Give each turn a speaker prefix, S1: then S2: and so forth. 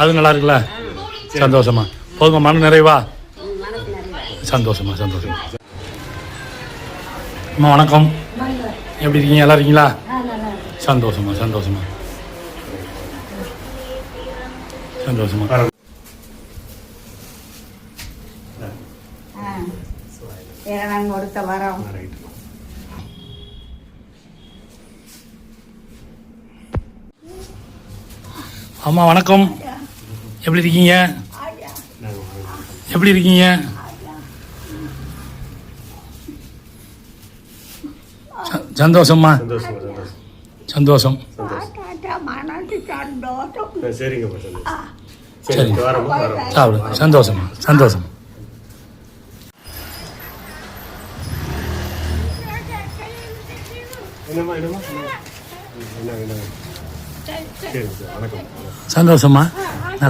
S1: அது நல்லா இருக்குல்ல? சந்தோஷமா. போதுமா மன நிறைவா? சந்தோஷமா சந்தோஷமா. அம்மா வணக்கம். எப்படி இருக்கீங்க? நல்லா இருக்கீங்களா? சந்தோஷமா சந்தோஷமா. சந்தோஷமா.
S2: வரம்?
S1: அம்மா வணக்கம். எப்படி இருக்கீங்க? எப்படி இருக்கீங்க? சந்தோஷம்மா?
S3: சந்தோஷமா. சந்தோஷம்.
S1: சந்தோஷம்.
S2: மனசு சந்தோஷம்.
S3: சரிங்கப்பா சந்தோஷம்